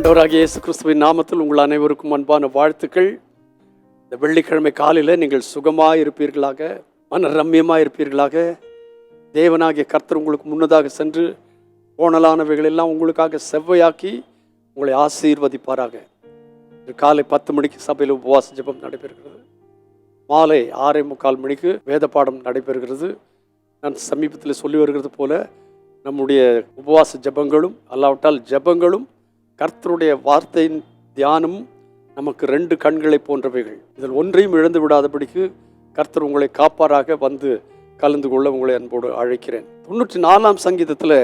ஆண்டவராக இயேசு கிறிஸ்துவின் நாமத்தில் உங்கள் அனைவருக்கும் அன்பான வாழ்த்துக்கள். இந்த வெள்ளிக்கிழமை காலையில் நீங்கள் சுகமாக இருப்பீர்களாக மன ரம்யமாக இருப்பீர்களாக. தேவனாகிய கர்த்தர் உங்களுக்கு முன்னதாக சென்று போனலானவைகளெல்லாம் எல்லாம் உங்களுக்காக செவ்வையாக்கி உங்களை ஆசீர்வதிப்பாராக. இன்று காலை பத்து மணிக்கு சபையில் உபவாச ஜெபம் நடைபெறுகிறது. மாலை ஆறே முக்கால் மணிக்கு வேத பாடம் நடைபெறுகிறது. நான் சமீபத்தில் சொல்லி வருகிறது போல நம்முடைய உபவாச ஜெபங்களும் அல்லாவிட்டால் ஜெபங்களும் கர்த்தருடைய வார்த்தையின் தியானம் நமக்கு ரெண்டு கண்களை போன்றவைகள். இதில் ஒன்றையும் இழந்து விடாதபடிக்கு கர்த்தர் உங்களை காப்பாராக வந்து கலந்து கொள்ள உங்களை அன்போடு அழைக்கிறேன். தொண்ணூற்றி நாலாம் சங்கீதத்தில்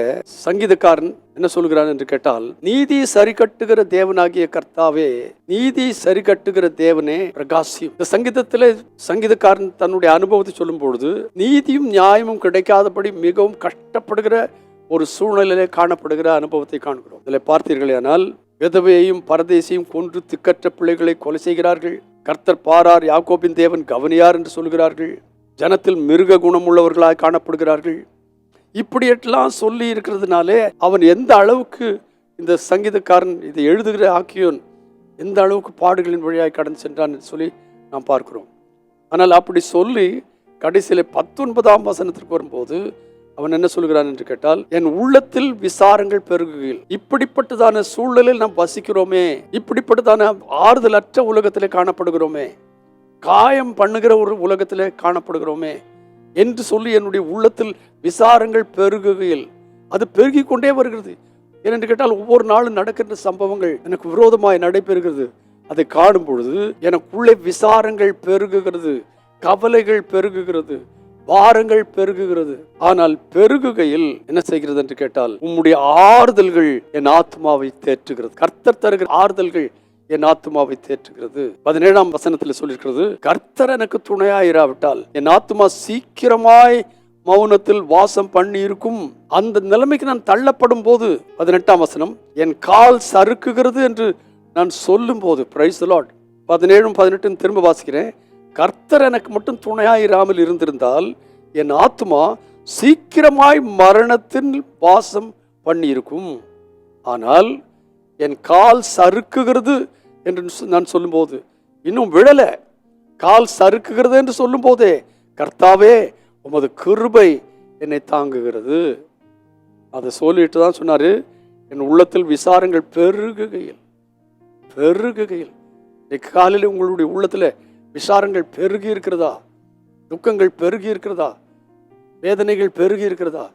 சங்கீதக்காரன் என்ன சொல்கிறான் என்று கேட்டால் நீதி சரி கட்டுகிற தேவனாகிய கர்த்தாவே நீதி சரி கட்டுகிற தேவனே பிரகாசியம். இந்த சங்கீதத்தில் சங்கீதக்காரன் தன்னுடைய அனுபவத்தை சொல்லும் பொழுது நீதியும் நியாயமும் கிடைக்காதபடி மிகவும் கஷ்டப்படுகிற ஒரு சூழ்நிலையிலே காணப்படுகிற அனுபவத்தை காண்கிறோம். இதில் பார்த்தீர்களேனால் விதவையையும் பரதேசியும் கொன்று திக்கற்ற பிள்ளைகளை கொலை செய்கிறார்கள். கர்த்தர் பாரார் யாக்கோபின் தேவன் கவனியார் என்று சொல்கிறார்கள். ஜனத்தில் மிருக குணமுள்ளவர்களாக காணப்படுகிறார்கள். இப்படியெல்லாம் சொல்லி இருக்கிறதுனாலே அவன் எந்த அளவுக்கு இந்த சங்கீதக்காரன் இதை எழுதுகிற ஆக்கியோன் எந்த அளவுக்கு பாடுகளின் வழியாய் கடந்து சென்றான் என்று சொல்லி நாம் பார்க்கிறோம். ஆனால் அப்படி சொல்லி கடைசியில் பத்தொன்பதாம் வசனத்திற்கு வரும்போது அவன் என்ன சொல்கிறான் என்று கேட்டால் என் உள்ளத்தில் விசாரங்கள் பெருகுகையில் இப்படிப்பட்டதான சூழலில் நாம் வசிக்கிறோமே இப்படிப்பட்டதான ஆறுதலற்ற உலகத்திலே காணப்படுகிறோமே காயம் பண்ணுகிற ஒரு உலகத்திலே காணப்படுகிறோமே என்று சொல்லி என்னுடைய உள்ளத்தில் விசாரங்கள் பெருகுகையில் அது பெருகி கொண்டே வருகிறது. ஏனென்று கேட்டால் ஒவ்வொரு நாளும் நடக்கின்ற சம்பவங்கள் எனக்கு விரோதமாய் நடைபெறுகிறது. அதை காணும் பொழுது எனக்குள்ளே விசாரங்கள் பெருகுகிறது கவலைகள் பெருகுகிறது. பாரங்கள் பெருகுகிறது. ஆனால் பெருகுகையில் என்ன செய்கிறது என்று கேட்டால் உம்முடைய ஆறுதல்கள் என் ஆத்மாவை தேற்றுகிறது. கர்த்தர் தருகிற ஆறுதல்கள் என் ஆத்மாவை தேற்றுகிறது. பதினேழாம் வசனத்தில் சொல்லியிருக்கிறது கர்த்தர் எனக்கு துணையாயிராவிட்டால் என் ஆத்மா சீக்கிரமாய் மௌனத்தில் வாசம் பண்ணி இருக்கும் அந்த நிலைமைக்கு நான் தள்ளப்படும் போது பதினெட்டாம் வசனம் என் கால் சறுக்குகிறது என்று நான் சொல்லும் போது பிரைஸ் லாட் பதினேழும் பதினெட்டும் திரும்ப வாசிக்கிறேன். கர்த்தர் எனக்கு மட்டும் துணையாயிராமல் இருந்திருந்தால் என் ஆத்மா சீக்கிரமாய் மரணத்தின் வாசம் பண்ணியிருக்கும். ஆனால் என் கால் சறுக்குகிறது என்று சொ- நான் சொல்லும்போது இன்னும் விழலை. கால் சறுக்குகிறது என்று சொல்லும் போதே கர்த்தாவே உமது கிருபை என்னை தாங்குகிறது. அதை சொல்லிட்டு தான் சொன்னார். என் உள்ளத்தில் விசாரங்கள் பெருகுகையில் பெருகுகையில். இன்னைக்கு காலையில் உங்களுடைய உள்ளத்தில் விசாரங்கள் பெருகி இருக்கிறதா? துக்கங்கள் பெருகி இருக்கிறதா? வேதனைகள் பெருகி இருக்கிறதா?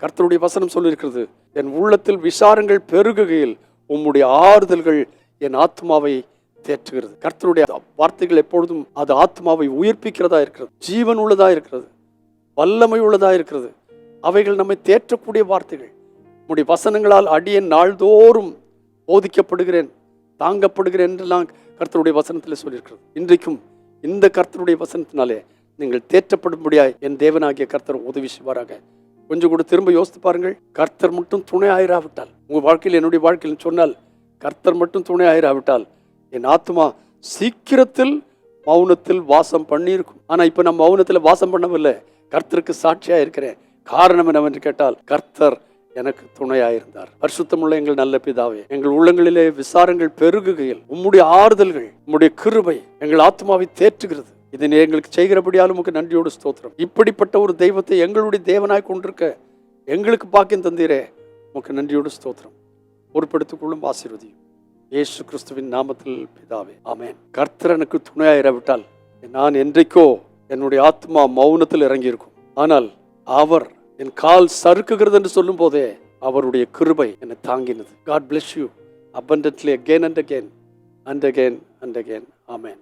கர்த்தருடைய வசனம் சொல்லியிருக்கிறது என் உள்ளத்தில் விசாரங்கள் பெருகுகையில் உம்முடைய ஆறுதல்கள் என் ஆத்மாவை தேற்றுகிறது. கர்த்தருடைய வார்த்தைகள் எப்பொழுதும் அது ஆத்மாவை உயிர்ப்பிக்கிறதா இருக்கிறது. ஜீவன் உள்ளதா இருக்கிறது. வல்லமை உள்ளதா இருக்கிறது. அவைகள் நம்மை தேற்றக்கூடிய வார்த்தைகள். உம்முடைய வசனங்களால் அடியன் நாள்தோறும் போதிக்கப்படுகிறேன் தாங்கப்படுகிறேன் என்றெல்லாம் கர்த்தருடைய வசனத்தில் சொல்லியிருக்கிறது. இன்றைக்கும் இந்த கர்த்தருடைய வசனத்தினாலே நீங்கள் தேற்றப்படும்படியாய் என் தேவனாகிய கர்த்தர் உதவி செய்வாராக. கொஞ்சம் கூட திரும்ப யோசித்து பாருங்கள். கர்த்தர் மட்டும் துணை ஆயிராவிட்டால் உங்கள் வாழ்க்கையில் என்னுடைய வாழ்க்கையில் சொன்னால் கர்த்தர் மட்டும் துணை ஆயிராவிட்டால் என் ஆத்மா சீக்கிரத்தில் மௌனத்தில் வாசம் பண்ணியிருக்கும். ஆனால் இப்போ நான் மௌனத்தில் வாசம் பண்ணவில்லை. கர்த்தருக்கு சாட்சியாக இருக்கிறேன். காரணம் என்னவென்று கேட்டால் கர்த்தர் எனக்கு துணையாயிருந்தார். பரிசுத்தமுள்ள எங்கள் நல்ல பிதாவே எங்கள் உள்ளங்களிலே விசாரங்கள் பெருகுகையில் உம்முடைய ஆறுதல்கள் உம்முடைய கிருபை எங்கள் ஆத்மாவை தேற்றுகிறது. இது எங்களுக்கு செய்கிறபடியாலும் உமக்கு நன்றியோடு ஸ்தோத்திரம். இப்படிப்பட்ட ஒரு தெய்வத்தை எங்களுடைய தேவனாய் கொண்டிருக்க எங்களுக்கு பாக்கியம் தந்தீரே. உமக்கு நன்றியோடு ஸ்தோத்திரம். பொறுப்பெடுத்துக் கொள்ளும் ஆசீர்வதியும். இயேசு கிறிஸ்துவின் நாமத்தில் பிதாவே. ஆமேன். கர்த்தர் எனக்கு துணையாயிராவிட்டால் நான் என்றைக்கோ என்னுடைய ஆத்மா மௌனத்தில் இறங்கியிருக்கும். ஆனால் அவர் என் கால் சறுக்குகிறது என்று சொல்லும் போதே அவருடைய கிருபை என்னை தாங்கினது. God bless you abundantly again and again and again and again amen